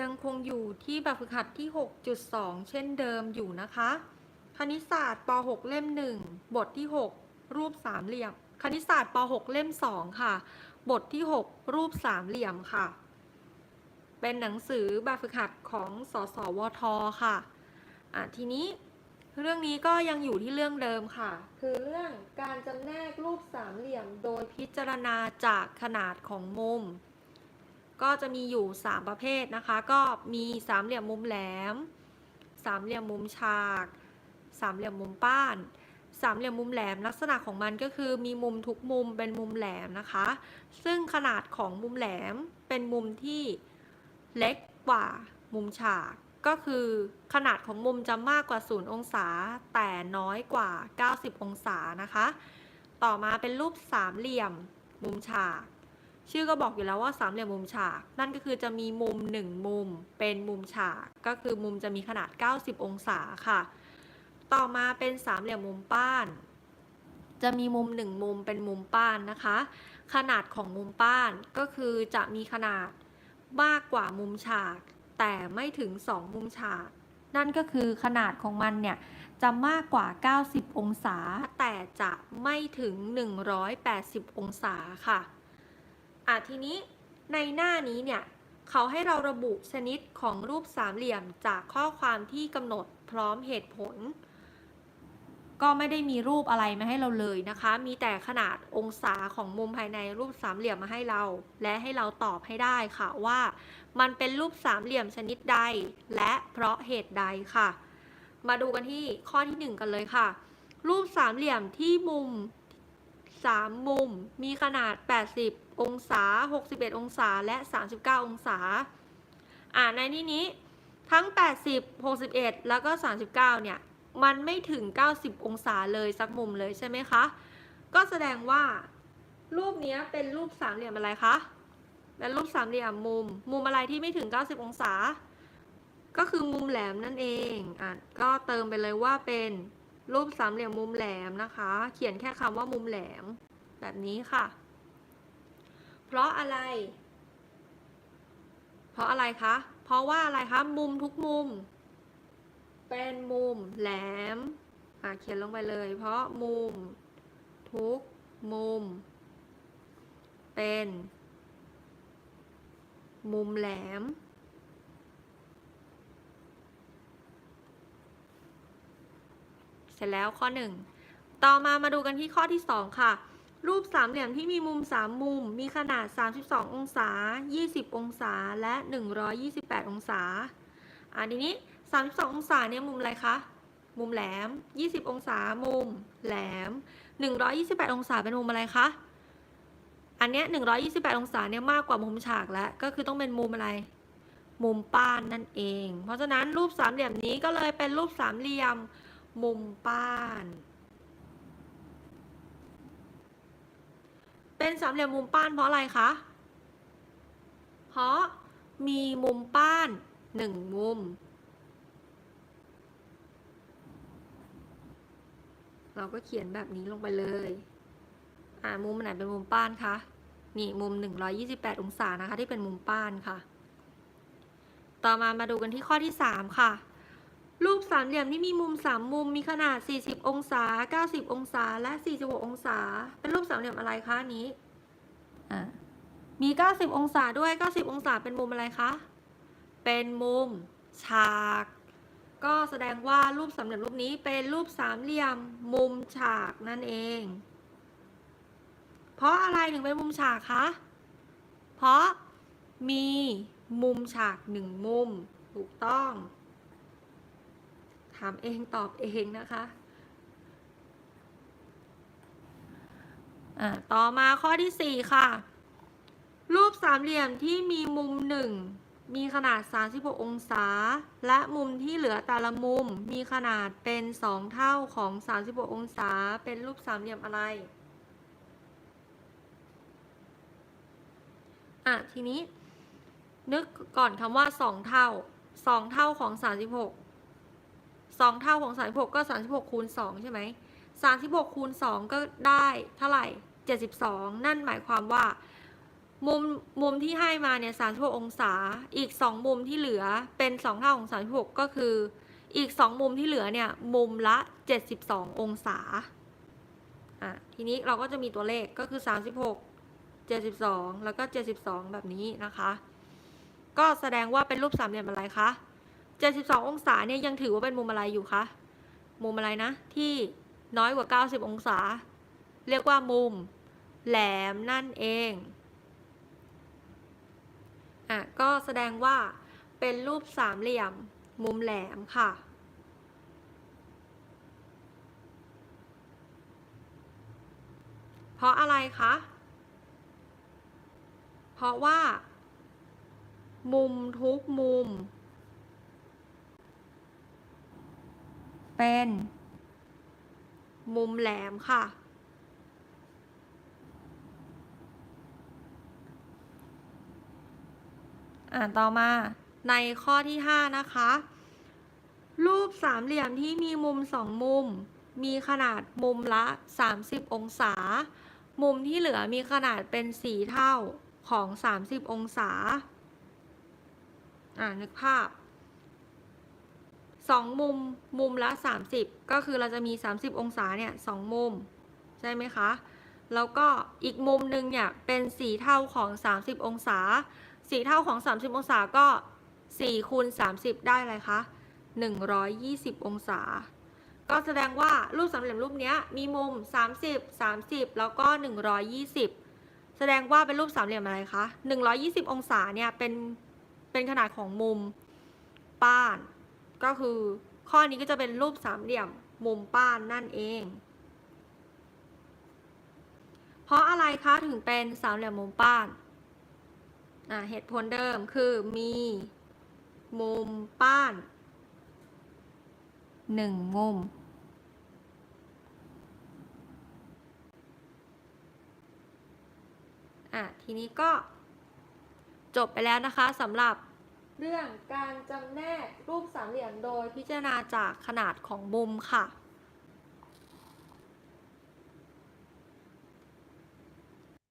ยังคงอยู่ที่แบบฝึกหัดที่ 6.2 เช่นเดิมอยู่นะคะ คณิตศาสตร์ป .6 เล่ม 1 บทที่ 6 รูปสามเหลี่ยม คณิตศาสตร์ป .6 เล่ม 2 ค่ะ บทที่ 6 รูปสามเหลี่ยมค่ะ เป็นหนังสือแบบฝึกหัดของสสวทค่ะอะ ทีนี้เรื่องนี้ก็ยังอยู่ที่เรื่องเดิมค่ะ คือเรื่องการจำแนกรูปสามเหลี่ยมโดยพิจารณาจากขนาดของมุม ก็จะมีอยู่ 3 ประเภทนะคะ ก็มีสามเหลี่ยมมุมแหลม สามเหลี่ยมมุมฉาก สามเหลี่ยมมุมป้าน สามเหลี่ยมมุมแหลมลักษณะของมันก็คือมีมุมทุกมุมเป็นมุมแหลมนะคะ ซึ่งขนาดของมุมแหลมเป็นมุมที่เล็กกว่ามุมฉาก ก็คือขนาดของมุมจะมากกว่า 0 องศา แต่น้อยกว่า 90 องศานะคะ ต่อมาเป็นรูปสามเหลี่ยมมุมฉาก ชื่อก็บอกอยู่แล้วว่าสามเหลี่ยมมุมฉาก นั่นก็คือจะมีมุม 1 มุมเป็นมุมฉาก ก็คือมุมจะมีขนาด 90 องศาค่ะ ต่อมาเป็นสามเหลี่ยมมุมป้าน จะมีมุม 1 มุมเป็นมุมป้านนะคะ ขนาดของมุมป้านก็คือจะมีขนาดมากกว่ามุมฉาก แต่ไม่ถึง 2 มุมฉาก นั่นก็คือขนาดของมันเนี่ยจะมากกว่า 90 องศา แต่จะไม่ถึง 180 องศาค่ะ อะทีนี้ในหน้านี้เนี่ยเขาให้เราระบุชนิดของรูปสามเหลี่ยมจากข้อความที่กำหนดพร้อมเหตุผล ก็ไม่ได้มีรูปอะไรมาให้เราเลยนะคะ มีแต่ขนาดองศาของมุมภายในรูปสามเหลี่ยมมาให้เรา และให้เราตอบให้ได้ค่ะว่า มันเป็นรูปสามเหลี่ยมชนิดใด และเพราะเหตุใดค่ะ มาดูกันที่ข้อที่หนึ่งกันเลยค่ะ รูปสามเหลี่ยมที่มุม 3 มุมมีขนาด 80 องศา 61 องศา และ 39 องศา อ่า ในที่นี้ทั้ง 80 61 แล้วก็ 39 เนี่ย มันไม่ถึง 90 องศาเลยสักมุมเลยใช่ไหมคะ ก็แสดงว่า รูปนี้เป็นรูปสามเหลี่ยมอะไรคะ เป็นรูปสามเหลี่ยมมุม มุมอะไรที่ไม่ถึง 90 องศา ก็คือมุมแหลมนั่นเอง อะ ก็เติมไปเลยว่าเป็นรูปสามเหลี่ยมมุมแหลมนะคะ เขียนแค่คำว่ามุมแหลมแบบนี้ค่ะ เพราะอะไร เพราะอะไรคะ เพราะว่าอะไรคะ มุมทุกมุม เป็นมุมแหลม อะเขียนลงไปเลย เพราะมุม ทุกมุม เป็น มุมแหลมเสร็จแล้วข้อ 1 ต่อมามาดูกันที่ข้อที่ 2 ค่ะ รูปสามเหลี่ยมที่มีมุม 3 มุม มีขนาด 32 องศา 20 องศา และ 128 องศาอันนี้ 32 องศาเนี่ยมุมอะไรคะ มุมแหลม 20 องศา มุม แหลม 128 องศาเป็นมุมอะไรคะ อันเนี้ย128 องศาเนี่ยมากกว่ามุมฉากแล้ว ก็คือต้องเป็นมุมอะไร มุมป้านนั่นเอง เพราะฉะนั้นรูปสามเหลี่ยมนี้ก็เลยเป็นรูปสามเหลี่ยม มุมป้าน เป็นสามเหลี่ยมมุมป้านเพราะอะไรคะ เพราะมีมุมป้านหนึ่งมุม เราก็เขียนแบบนี้ลงไปเลย อ่ามุมไหนเป็นมุมป้านคะ นี่มุม 128 องศานะคะที่เป็นมุมป้านค่ะ ต่อมามาดูกันที่ข้อที่ 3 ค่ะ รูปสามเหลี่ยมที่มีมุม3มุมมีขนาด 40 องศา 90 องศา และ 46 องศา เป็นรูปสามเหลี่ยมอะไรคะนนี้ อ่า มี 90 องศาด้วย 90 องศาเป็นมุมอะไรคะ เป็นมุมฉาก ก็แสดงว่ารูปสามเหลี่ยมรูปนี้เป็นรูปสามเหลี่ยมมุมฉากนั่นเอง เพราะอะไรถึงเป็นมุมฉากคะ เพราะมีมุมฉากหนึ่งมุม ถูกต้อง ถามเองตอบเองนะคะอ่าต่อมาข้อที่ 4 ค่ะ รูปสามเหลี่ยมที่มีมุมหนึ่งมีขนาด 36 องศา และมุมที่เหลือแต่ละมุมมีขนาดเป็น 2 เท่าของ 36 องศา เป็นรูปสามเหลี่ยมอะไรอะทีนี้ นึกก่อนคำว่า 2 เท่า 2 เท่าของ 36 2เท่าของ36ก็36คูณ2ใช่ไหม36คูณ2ก็ได้เท่าไหร่72นั่นหมายความว่า มุมมุมที่ให้มาเนี่ย36องศาอีก2มุมที่เหลือเป็น2เท่าของ36ก็คืออีก2มุมที่เหลือเนี่ยมุมละ72องศาอะทีนี้เราก็จะมีตัวเลขก็คือ36 72แล้วก็72แบบนี้นะคะ ก็แสดงว่าเป็นรูปสามเหลี่ยมอะไรคะ 72 องศาเนี่ยยังถือว่าเป็นมุมอะไรอยู่คะ มุมอะไรนะ ที่น้อยกว่า 90 องศา เรียกว่ามุมแหลมนั่นเอง อะ ก็แสดงว่าเป็นรูปสามเหลี่ยม มุมแหลมค่ะ เพราะอะไรคะ เพราะว่า มุมทุกมุม เป็น มุมแหลมค่ะ อ่านต่อมาในข้อที่ 5 นะคะ รูปสามเหลี่ยมที่มีมุมสองมุม มีขนาดมุมละ 30 องศา มุมที่เหลือมีขนาดเป็น4เท่าของ 30 องศา อ่านึกภาพ 2 มุมมุมละ 30 ก็คือเราจะมี 30 องศาเนี่ยสองมุม ใช่ไหมคะ แล้วก็อีกมุมหนึ่งเนี่ย เป็น4เท่าของ 30 องศา4เท่าของ 30 องศาก็4คูณ30 ได้อะไรคะ 120 องศา ก็แสดงว่ารูปสามเหลี่ยมรูปนี้มีมุม 30 30 แล้วก็ 120 แสดงว่าเป็นรูปสามเหลี่ยมอะไรคะ 120 องศาเนี่ยเป็นเป็นขนาดของมุมป้าน ก็คือข้อนี้ก็จะเป็นรูปสามเหลี่ยมมุมป้านนั่นเอง เพราะอะไรคะถึงเป็นสามเหลี่ยมมุมป้านอ่าเหตุผลเดิมคือมีมุมป้านหนึ่งมุม อะทีนี้ก็จบไปแล้วนะคะสำหรับ เรื่องการจำแนกรูปสามเหลี่ยมโดยพิจารณาจากขนาดของมุมค่ะ